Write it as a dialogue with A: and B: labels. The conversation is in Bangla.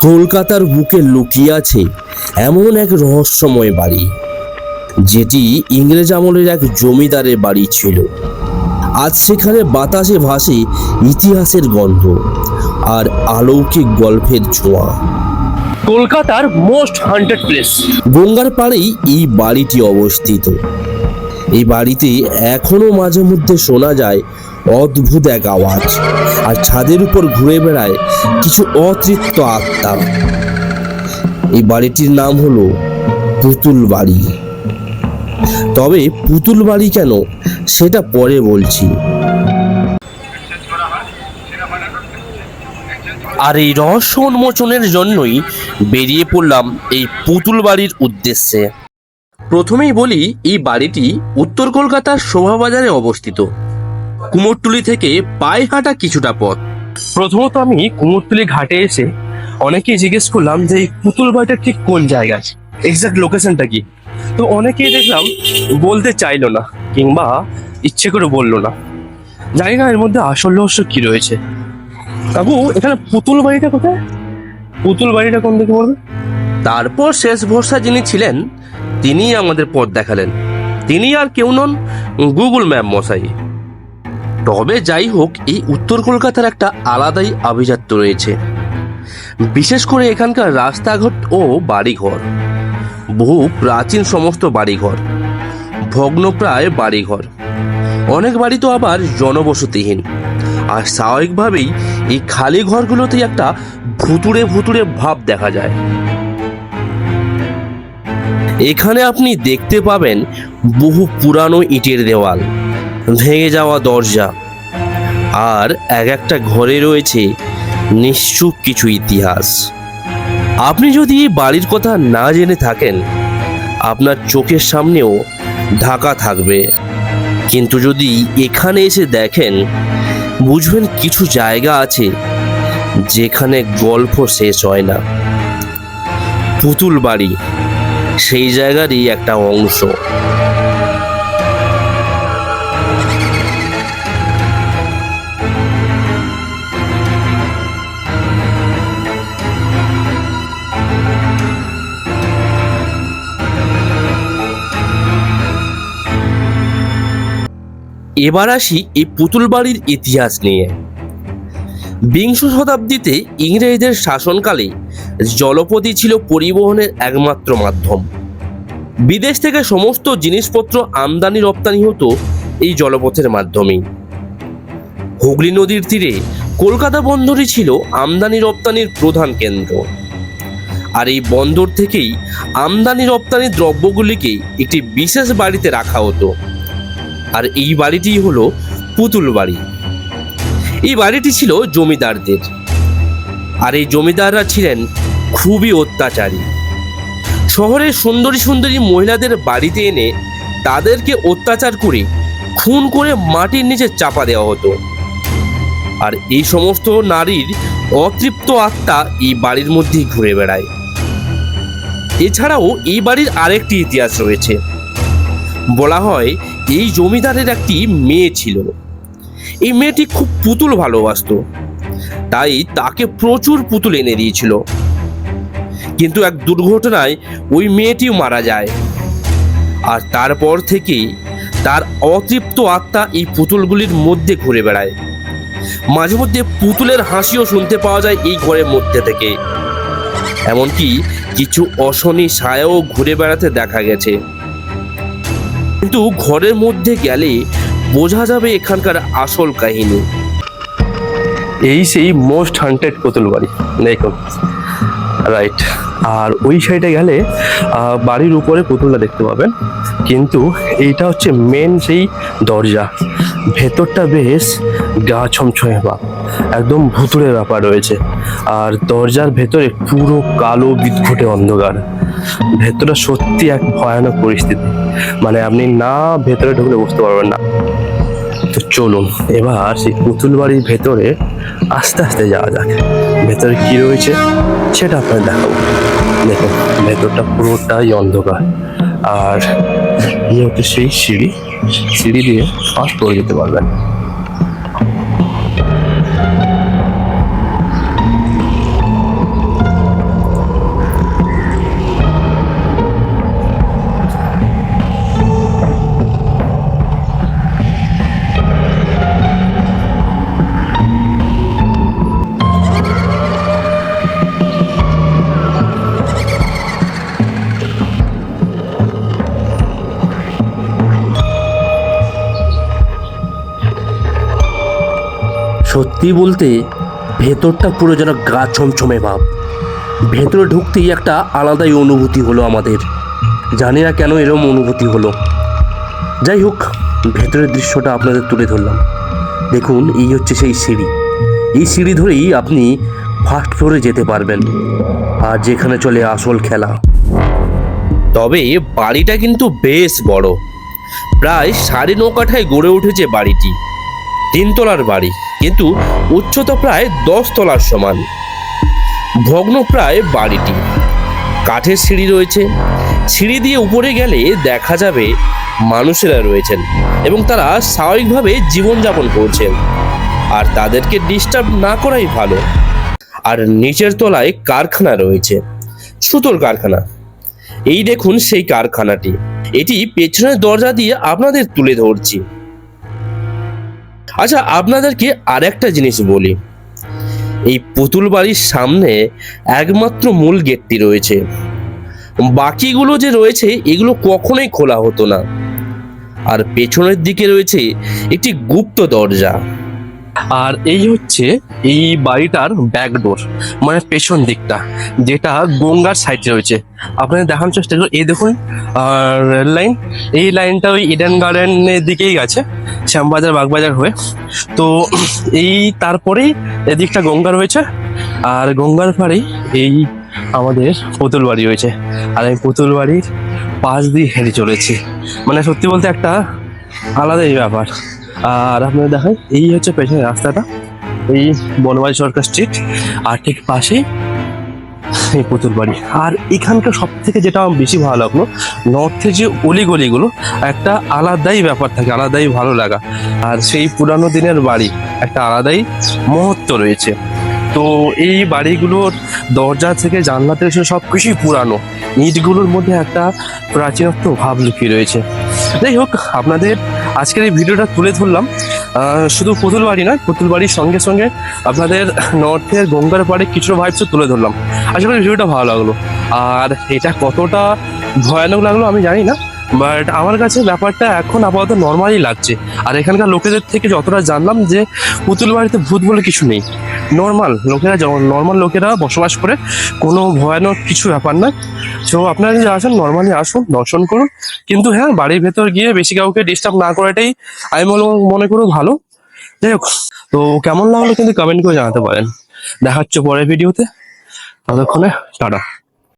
A: কলকাতার বুকে লুকিয়ে আছে এমন এক রহস্যময় বাড়ি যেটি ইংরেজ আমলের এক জমিদারের বাড়ি ছিল। আজ সেখানে বাতাসে ভাসে ইতিহাসের গন্ধ আর আলৌকিক গল্পের ছোঁয়া।
B: কলকাতার মোস্ট হান্টেড প্লেস।
A: গঙ্গার পাড়েই এই বাড়িটি অবস্থিত। এই বাড়িতে এখনও মাঝে মধ্যে শোনা যায় অদ্ভুত এক আওয়াজ। আর ছাদের উপর ঘুরে বেড়ায় কিছু অতৃপ্ত আত্মা। এই বাড়িটির নাম হলো পুতুল বাড়ি। তবে পুতুল বাড়ি কেন? সেটা পরে বলছি। আর এই রহস্য উন্মোচনের জন্যই বেরিয়ে পড়লাম এই পুতুল বাড়ির উদ্দেশ্যে। প্রথমেই বলি, এই বাড়িটি উত্তর কলকাতার শোভাবাজারে অবস্থিত। কুমোরটুলি থেকে পায়ে হাঁটা কিছুটা পথ।
B: প্রথমত আমি কুমোরটুলি ঘাটে এসে অনেকেই জিজ্ঞেস করলাম যে এই পুতুল বাড়িটা ঠিক কোন জায়গায়? এক্সাক্ট লোকেশনটা কি? তো অনেকেই দেখলাম বলতে চাইলো না কিংবা ইচ্ছে করে বলল না। জানি না এর মধ্যে আসল রহস্য কি রয়েছে। কাকু এখানে পুতুল বাড়িটা কোথায়? পুতুল বাড়িটা কোন দিকে বলবে?
A: তারপর শেষ ভরসা যিনি ছিলেন তিনিই আমাদের পথ দেখালেন। তিনি আর কেউ নন গুগল ম্যাপ মশাই। তবে যাই হোক, এই উত্তর কলকাতার একটা আলাদাই আভিজাত্য রয়েছে। বিশেষ করে এখানকার রাস্তাঘাট ও বাড়িঘর। বহু প্রাচীন সমস্ত বাড়িঘর, ভগ্নপ্রায় বাড়িঘর। অনেক বাড়ি তো আবার জনবসতিহীন। আর স্বাভাবিকভাবেই এই খালি ঘরগুলোতেই একটা ভুতুড়ে ভুতুড়ে ভাব দেখা যায়। এখানে আপনি দেখতে পাবেন বহু পুরানো ইটের দেওয়াল। ভেঙে যাওয়া দরজা। আর এক একটা ঘরে রয়েছে নিশ্চুপ কিছু ইতিহাস। আপনি যদি এই বাড়ির কথা না জেনে থাকেন, আপনার চোখের সামনেও ঢাকা থাকবে। কিন্তু যদি এখানে এসে দেখেন, বুঝবেন কিছু জায়গা আছে যেখানে গল্প শেষ হয় না। পুতুল বাড়ি, সেই জায়গারই একটা অংশ। এবার আসি এই পুতুল বাড়ির ইতিহাস নিয়ে। বিংশ শতাব্দীতে ইংরেজদের শাসনকালে জলপথই ছিল পরিবহনের একমাত্র মাধ্যম। বিদেশ থেকে সমস্ত জিনিসপত্র আমদানি রপ্তানি হতো এই জলপথের মাধ্যমেই হুগলি নদীর তীরে কলকাতা বন্দরই ছিল আমদানি রপ্তানির প্রধান কেন্দ্র। আর এই বন্দর থেকেই আমদানি রপ্তানি দ্রব্যগুলিকে একটি বিশেষ বাড়িতে রাখা হতো। আর এই বাড়িটি হলো পুতুল বাড়ি। এই বাড়িটি ছিল জমিদারদের। আর এই জমিদাররা ছিলেন খুবই অত্যাচারী। শহরের সুন্দরী সুন্দরী মহিলাদের বাড়িতে এনে তাদেরকে অত্যাচার করে খুন করে মাটির নিচে চাপা দেওয়া হতো। আর এই সমস্ত নারীর অতৃপ্ত আত্মা এই বাড়ির মধ্যেই ঘুরে বেড়ায়। এছাড়াও এই বাড়ির আরেকটি ইতিহাস রয়েছে। বলা হয়, এই জমিদারের একটি মেয়ে ছিল। এই মেয়েটি খুব পুতুল ভালোবাসতো, তাই তাকে প্রচুর পুতুল এনে দিয়েছিল। কিন্তু এক দুর্ঘটনায় ওই মেয়েটিও মারা যায়। আর তারপর থেকেই তার অতৃপ্ত আত্মা এই পুতুলগুলির মধ্যে ঘুরে বেড়ায়। মাঝে মধ্যে পুতুলের হাসিও শুনতে পাওয়া যায় এই ঘরের মধ্যে থেকে। এমনকি কিছু অশনি ছায়াও ঘুরে বেড়াতে দেখা গেছে। কিন্তু ঘরের মধ্যে গেলে বোঝা যাবে এখানকার আসল কাহিনী।
B: এই সেই মোস্ট হান্টেড পুতুল বাড়ি, দেখুন। রাইট আর ওই সাইডে গেলে বাড়ির উপরে পুতুলটা দেখতে পাবেন। কিন্তু এইটা হচ্ছে মেন সেই দরজা। ভেতরটা বেশ গা ছমছমে বা, একদম ভুতুড়ে ব্যাপার রয়েছে। আর দরজার ভেতরে পুরো কালো বিদঘুটে অন্ধকার। ভেতরটা সত্যি এক ভয়ানক পরিস্থিতি। মানে আপনি না ভেতরে ঢুকলে বুঝতে পারবেন না। তো চলুন, এবার সেই পুতুল বাড়ির ভেতরে আস্তে আস্তে যাওয়া যাক। ভেতরে কি রয়েছে সেটা আপনার দেখাবো। দেখুন, ভেতরটা পুরোটাই অন্ধকার। আর হচ্ছে সেই সিঁড়ি। সিঁড়ি দিয়ে ফার্স্ট পড়ে যেতে পারবেন।
A: সত্যি বলতে ভেতরটা পুরো যেন গা ছমছমে ভাব। ভেতরে ঢুকতেই একটা আলাদাই অনুভূতি হলো আমাদের। জানি না কেন এরম অনুভূতি হলো। যাই হোক, ভেতরের দৃশ্যটা আপনাদের তুলে ধরলাম। দেখুন, এই হচ্ছে সেই সিঁড়ি। এই সিঁড়ি ধরেই আপনি ফার্স্ট ফ্লোরে যেতে পারবেন, আর যেখানে চলে আসল খেলা। তবে বাড়িটা কিন্তু বেশ বড়। প্রায় সাড়ে ন কাঠায় গড়ে উঠেছে বাড়িটি। তিনতলার বাড়ি। কিন্তু উচ্চতা প্রায় দশ তলার সমান। ভগ্ন প্রায় বাড়িটি। কাঠের সিঁড়ি রয়েছে। সিঁড়ি দিয়ে উপরে গেলে দেখা যাবে মানুষেরা রয়েছেন এবং তারা স্বাভাবিকভাবে জীবনযাপন করছেন। আর তাদেরকে ডিস্টার্ব না করাই ভালো। আর নিচের তলায় কারখানা রয়েছে। সুতোর কারখানা। এই দেখুন সেই কারখানাটি। এটি পেছনের দরজা দিয়ে আপনাদের তুলে ধরছি। আচ্ছা আপনাদেরকে আর একটা জিনিস বলি। এই পুতুল বাড়ির সামনে একমাত্র মূল গেটটি রয়েছে। বাকিগুলো যে রয়েছে, এগুলো কখনোই খোলা হতো না। আর পেছনের দিকে রয়েছে একটি গুপ্ত দরজা।
B: আর এই হচ্ছে এই বাড়িটার ব্যাকডোর মানে পেছন দিকটা, যেটা গঙ্গার সাইডে রয়েছে। আপনাদের দেখানোর চেষ্টা করুন এই দেখুন রেল লাইন, এই লাইনটা ওই ইডেন গার্ডেনের দিকেই গেছে, শ্যামবাজার, বাগবাজার হয়ে। তো এই তারপরেই এদিকটা গঙ্গা রয়েছে, আর গঙ্গার পাড়েই এই আমাদের পুতুল বাড়ি রয়েছে। আর এই পুতুল বাড়ির পাশ দিয়ে হেঁটে চলেছি। মানে সত্যি বলতে একটা আলাদাই ব্যাপার। আর আপনারা দেখেন, এই হচ্ছে পেছনের রাস্তাটা। এই বনবাড়ি সরকার স্ট্রিট আর ঠিক পাশেই এই পুতুল বাড়ি। আর এখানকার সব থেকে যেটা আমার বেশি ভালো লাগল নর্থে যে অলিগলিগুলো, একটা আলাদাই ব্যাপার থাকে, আলাদাই ভালো লাগা। আর সেই পুরানো দিনের বাড়ি, একটা আলাদাই মহত্ব রয়েছে। তো এই বাড়িগুলোর দরজা থেকে জানলা থেকে সব কিছুই পুরানো। ইটগুলোর মধ্যে একটা প্রাচীনত্ব ভাব লুকিয়ে রয়েছে। যাই হোক, আপনাদের আজকের এই ভিডিওটা তুলে ধরলাম। শুধু পুতুল বাড়ি নয় পুতুল বাড়ির সঙ্গে সঙ্গে আপনাদের নর্থের গঙ্গার পাড়ে কিছু ভাইবসও তুলে ধরলাম। আশা করি ভিডিওটা ভালো লাগল। আর এটা কতটা ভয়ানক লাগল আমি জানি না। বাট আমার কাছে ব্যাপারটা এখন আপাতত নর্মালই লাগছে। আর এখানকার লোকেদের থেকে যতটা জানলাম যে, পুতুল বাড়িতে ভূত বলে কিছু নেই। নর্মাল লোকেরা নর্মাল লোকেরা বসবাস করে, কোনো ভয়ানক কিছু ব্যাপার না। তো আপনারা যদি আসেন নর্মালি আসুন, দর্শন করুন। কিন্তু হ্যাঁ বাড়ির ভেতর গিয়ে বেশি কাউকে ডিস্টার্ব না করাটাই আমি মনে মনে করো ভালো। যাই হোক, তো কেমন লাগল কিন্তু কমেন্ট করে জানাতে পারেন। দেখা হচ্ছে পরের ভিডিওতে ততক্ষণে, টাটা।